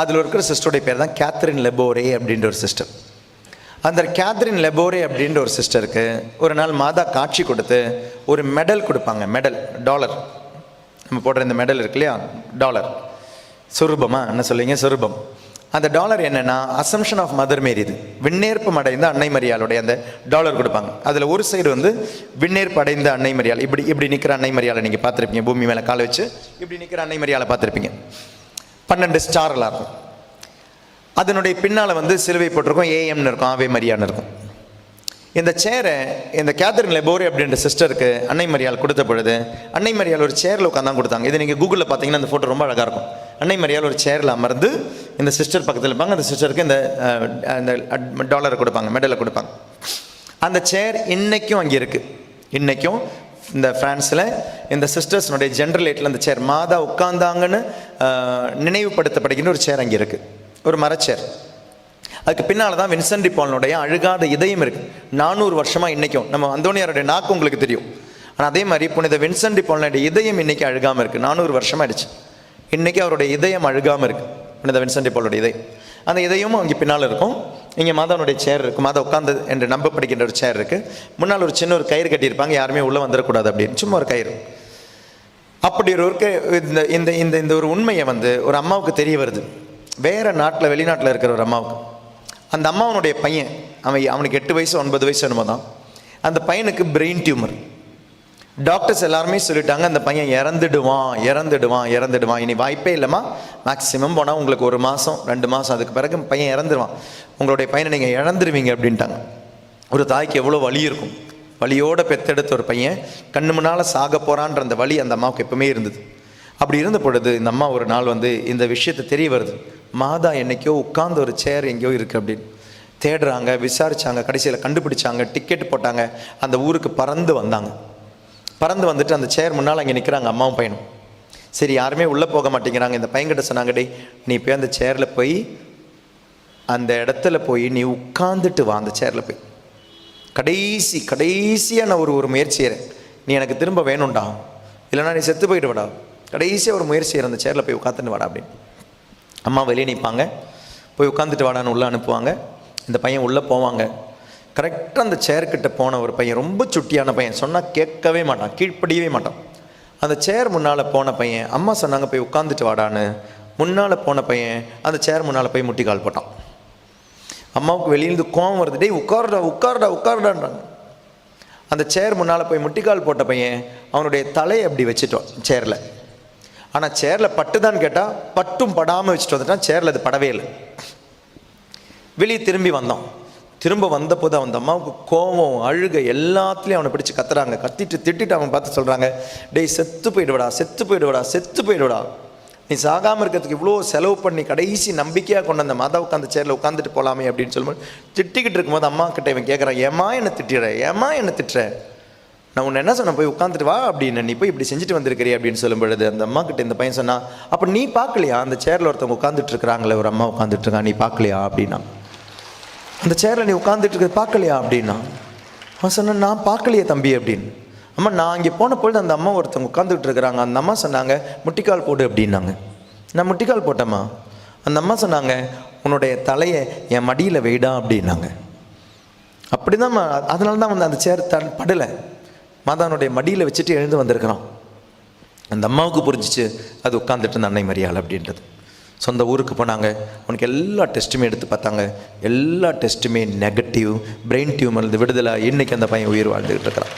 அதில் இருக்கிற சிஸ்டருடைய பேர் தான் கேத்ரின் லெபோரே அப்படின்ற ஒரு சிஸ்டர் அந்த கேத்ரின் லெபோரே அப்படின்ற ஒரு சிஸ்டருக்கு ஒரு நாள் மாதா காட்சி கொடுத்து ஒரு மெடல் கொடுப்பாங்க மெடல் டாலர் நம்ம போடுற இந்த மெடல் இருக்கு இல்லையா? டாலர் சுரூபமா? என்ன சொல்லுவீங்க? சுரூபம். அந்த டாலர் என்னென்னா அசம்ஷன் ஆஃப் மதர் மேரி இது. விண்ணேற்பம் அடைந்த அன்னை மரியாளுடைய அந்த டாலர் கொடுப்பாங்க. அதில் ஒரு சைடு வந்து விண்ணேற்பு அடைந்த அன்னை மரியாள். இப்படி இப்படி நிற்கிற அன்னை மரியாளை நீங்கள் பார்த்துருப்பீங்க. பூமி மேலே காலை வச்சு இப்படி நிற்கிற அன்னை மரியாளை பார்த்துருப்பீங்க. பன்னெண்டு ஸ்டாரில் இருக்கும். அதனுடைய பின்னால் வந்து சிலுவை போட்டிருக்கும் ஏஎம்னு இருக்கும் ஆவே மரியான்னு இருக்கும். இந்த சேரை இந்த கேத்தரின் லெபோரி அப்படின்ற சிஸ்டருக்கு அன்னை மரியாள் கொடுத்த பொழுது அன்னை மரியாள் ஒரு சேரில் உட்காந்தான் கொடுத்தாங்க. இது நீங்கள் கூகுளில் பார்த்தீங்கன்னா அந்த ஃபோட்டோ ரொம்ப அழகாக இருக்கும். அன்னை மரியால் ஒரு சேரில் அமர்ந்து இந்த சிஸ்டர் பக்கத்தில் இருப்பாங்க. அந்த சிஸ்டருக்கு இந்த அஹ், டாலரை கொடுப்பாங்க மெடலை கொடுப்பாங்க. அந்த சேர் இன்னைக்கும் அங்கே இருக்குது இன்றைக்கும் இந்த ஃப்ரான்ஸில் இந்த சிஸ்டர்ஸ்னுடைய ஜென்ரல் ஏட்டில் அந்த சேர் மாதா உட்கார்ந்தாங்கன்னு நினைவுபடுத்தப்படுகின்ற ஒரு சேர் அங்கே இருக்குது ஒரு மரச்சேர் அதுக்கு பின்னால் தான் வின்சென்ட் பாலனுடைய அழுகாத இதயம் இருக்குது நானூறு வருஷமாக இன்றைக்கும் நம்ம அந்தோனியாருடைய நாக்கு உங்களுக்கு தெரியும். ஆனால் அதே மாதிரி புனித வின்சென்ட் பாலனுடைய இதயம் இன்னைக்கு அழுகாமல் இருக்குது நானூறு வருஷமாக ஆயிடுச்சு. இன்றைக்கி அவருடைய இதயம் அழுகாமல் இருக்குது புனித வின்சென்ட் பாலனுடைய இதயம். அந்த இதயமும் அங்கே பின்னால் இருக்கும். இங்கே மாதாவுடைய சேர் இருக்கு. மாதா உட்காந்து என்று நம்பப்படுகின்ற ஒரு சேர் இருக்கு. முன்னால் ஒரு சின்ன ஒரு கயிறு கட்டியிருப்பாங்க. யாருமே உள்ளே வந்துடக்கூடாது அப்படின்னு. சும்மா ஒரு கயிறு. அப்படி ஒரு இந்த இந்த இந்த இந்த ஒரு உண்மையை வந்து ஒரு அம்மாவுக்கு தெரிய வருது. வேறு நாட்டில் வெளிநாட்டில் இருக்கிற ஒரு அம்மாவுக்கு. அந்த அம்மாவனுடைய பையன் அவன் அவனுக்கு எட்டு வயசு ஒன்பது வயசு என்னமோ தான். அந்த பையனுக்கு பிரெயின் டியூமர் டாக்டர்ஸ் எல்லாருமே சொல்லிட்டாங்க அந்த பையன் இறந்துடுவான் இறந்துடுவான் இறந்துடுவான். இனி வாய்ப்பே இல்லைம்மா. மேக்ஸிமம் போனால் உங்களுக்கு ஒரு மாதம் ரெண்டு மாதம் அதுக்கு பிறகு பையன் இறந்துடுவான் உங்களுடைய பையனை நீங்கள் இழந்துருவீங்க அப்படின்ட்டாங்க. ஒரு தாய்க்கு எவ்வளோ வலி இருக்கும்? வழியோட பெத்தெடுத்த ஒரு பையன் கண்ணு முன்னால் சாக போகிறான்ற அந்த வழி அந்த அம்மாவுக்கு எப்பவுமே இருந்தது. அப்படி இருந்த பொழுது இந்த அம்மா ஒரு நாள் வந்து இந்த விஷயத்தை தெரிய வருது. மாதா என்னைக்கோ உட்கார்ந்த ஒரு சேர் எங்கேயோ இருக்குது அப்படின்னு. தேடுறாங்க விசாரித்தாங்க கடைசியில் கண்டுபிடிச்சாங்க டிக்கெட் போட்டாங்க அந்த ஊருக்கு பறந்து வந்தாங்க. பறந்து வந்துட்டு அந்த சேர் முன்னால் அங்கே நிற்கிறாங்க அம்மாவும் பையனும். சரி யாருமே உள்ளே போக மாட்டேங்கிறாங்க. இந்த பையன்கிட்ட சொன்னாங்க டே நீ போய் அந்த சேரில் போய் அந்த இடத்துல போய் நீ உட்காந்துட்டு வா அந்த சேரில் போய். கடைசி கடைசியாக நான் ஒரு ஒரு முயற்சி செய்கிறேன் நீ எனக்கு திரும்ப வேணும்டா. இல்லைன்னா நீ செத்து போயிட்டு வாடா. கடைசியாக ஒரு முயற்சி செய்கிறேன் அந்த சேரில் போய் உட்காந்துட்டு வாடா அப்படின்னு. அம்மா வெளியே நிற்பாங்க. போய் உட்காந்துட்டு வாடான்னு உள்ளே அனுப்புவாங்க. இந்த பையன் உள்ளே போவாங்க. கரெக்டாக அந்த சேர்க்கிட்ட போன ஒரு பையன் ரொம்ப சுட்டியான பையன். சொன்னால் கேட்கவே மாட்டான் கீழ்ப்படியவே மாட்டான். அந்த சேர் முன்னால் போன பையன் அம்மா சொன்னாங்க போய் உட்காந்துட்டு வாடான்னு. முன்னால் போன பையன் அந்த சேர் முன்னால் போய் முட்டி கால் போட்டான். அம்மாவுக்கு வெளியிருந்து கோவம் வருது டேய் உட்காருடா உட்காருடா உட்காருடான்றாங்க. அந்த சேர் முன்னால் போய் முட்டிக்கால் போட்ட பையன் அவனுடைய தலையை அப்படி வச்சுட்டோம் சேரில் ஆனால் சேரில் பட்டுதான்னு கேட்டால் பட்டும் படாமல் வச்சுட்டு வந்துட்டான் சேரில் அது படவே இல்லை. வெளியே திரும்பி வந்தோம் திரும்ப வந்தபோது அவன் அந்த அம்மாவுக்கு கோபம் அழுக எல்லாத்துலேயும் அவனை பிடிச்சு கத்துறாங்க. கத்திட்டு திட்டிட்டு அவன் பார்த்து சொல்கிறாங்க டேய் செத்து போயிடுவடா செத்து போயிடுவடா செத்து போயிடுவடா. நீ சாகாமல் இருக்கிறதுக்கு இவ்வளோ செலவு பண்ணி கடைசி நம்பிக்கையாக கொண்டு அந்த மாதாவுக்கு அந்த சேரில் உட்காந்துட்டு போகலாமே அப்படின்னு சொல்லும்போது திட்டிக்கிட்டு இருக்கும்போது அம்மா கிட்ட இவன் கேட்குறான் ஏமா என்ன திட்டிடுற ஏமா என்ன திட்டுற? நான் உன்னை என்ன சொன்னேன் போய் உட்காந்துட்டு வா அப்படின்னு நீ போய் இப்படி செஞ்சுட்டு வந்திருக்கிறீ அப்படின்னு சொல்லும் பொழுது அந்த அம்மா கிட்ட இந்த பையன் சொன்னா அப்போ நீ பார்க்கலையா? அந்த சேரில் ஒருத்தவங்க உட்காந்துட்டு இருக்கிறாங்களே ஒரு அம்மா உட்காந்துட்டு இருக்கான் நீ பார்க்கலையா? அப்படின்னா அந்த சேரில் நீ உட்காந்துட்டு இருக்க பார்க்கலையா அப்படின்னா? அவன் சொன்னான் நான் பார்க்கலையே தம்பி அப்படின்னு. அம்மா நான் இங்கே போன பொழுது அந்த அம்மா ஒருத்தவங்க உட்காந்துட்டு இருக்கிறாங்க. அந்த அம்மா சொன்னாங்க முட்டிக்கால் போடு அப்படின்னாங்க. நான் முட்டிக்கால் போட்டேம்மா. அந்த அம்மா சொன்னாங்க உன்னுடைய தலையை என் மடியில் வெயிடா அப்படின்னாங்க. அப்படிதான் அதனால தான் வந்து அந்த சேர் த படலை. மாதானுடைய மடியில் வச்சுட்டு எழுந்து வந்திருக்கிறான். அந்த அம்மாவுக்கு புரிஞ்சிச்சு அது உட்காந்துட்டு இருந்த அன்னை மரியாள் அப்படின்றது. சொந்த ஊருக்கு போனாங்க. அவனுக்கு எல்லா டெஸ்ட்டுமே எடுத்து பார்த்தாங்க. எல்லா டெஸ்ட்டுமே நெகட்டிவ் பிரெயின் டியூமர் விடுதலை. இன்னைக்கு அந்த பையன் உயிர் வாழ்ந்துக்கிட்டு இருக்கிறான்.